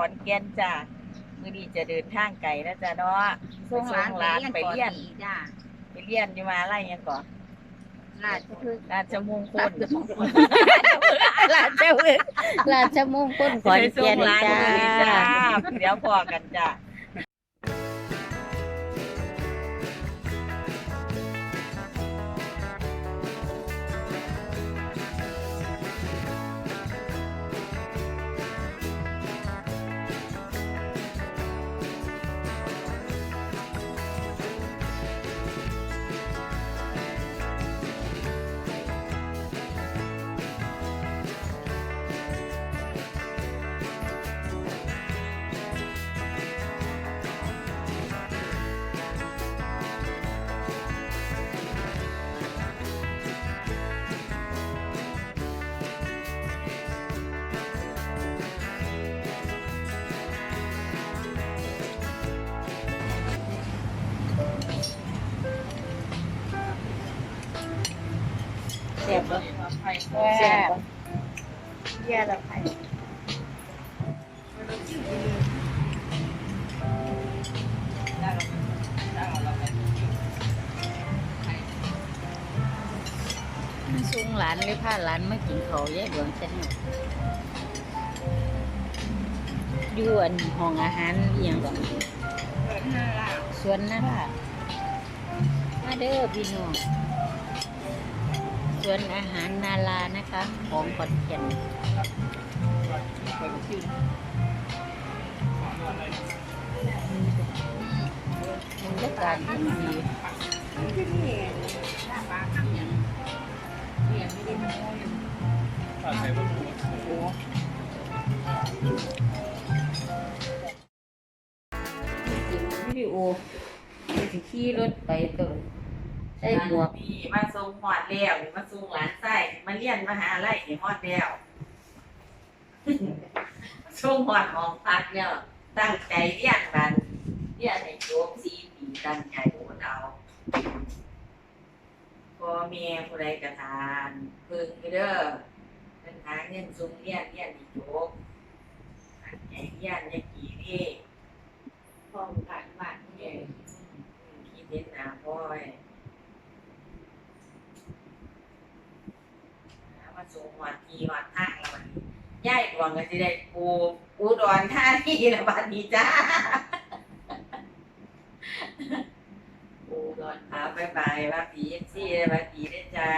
ก่นจ้ามื้อนี้จะเดินทางไกลนะจ้ะเนาะส่งหลานส่งหลานไปเรียนก่อดีจ้าไปเรียนอยู่มาอะไรยังก่อนราชพฤกษ์ราชมงคลราชพฤกษ์ราชมงคลขอนแก่นไปส่งหลานจ้ามื้อนี้จ้าเดี๋ยวพอกันจ้า แซ่บบ่แซ่บเยี่ยละไผมันสูงหลานเลยพาหลานมากินเขาวแย่ดวงฉันเนี่ยอยู่อันห้องอาหารอหย่างก่อนสวนนั่นล่ะมาเด้อพี่น้อง สวนอาหารนาลานะคะของขอนแก่นบรรยากาศดีวิดีโอสิขี่รถไปตัว ใส่หมวกนี่มาส่งหอดแล้วนี่มาส่งหลานไส้มาเรียนมหาลัยนี่ฮอดแล้วส่งหอดของพักแล้วตั้งใจเรียนมันเรียนให้จบสี่ปีตั้งใจโอนเอาพ่อแม่ผู้ใดกระทานเพิ่งเด้อเป็นหาเงินส่งเรียนเรียนให้จบตั้งใจเรียนอย่ากี่เด้พ่อการบ้านเนี่ยคิดเห็นหน้าพ่อไว้ มา สูงวัดทีวัดทางแล้วบัดนี้ย่ายดวงก็จะได้ปูปูดอนท่าที่ละวบัดนี้จ้าปูดอนพาไปไปว่าผีเอฟซีลยว่าผีได้จ้า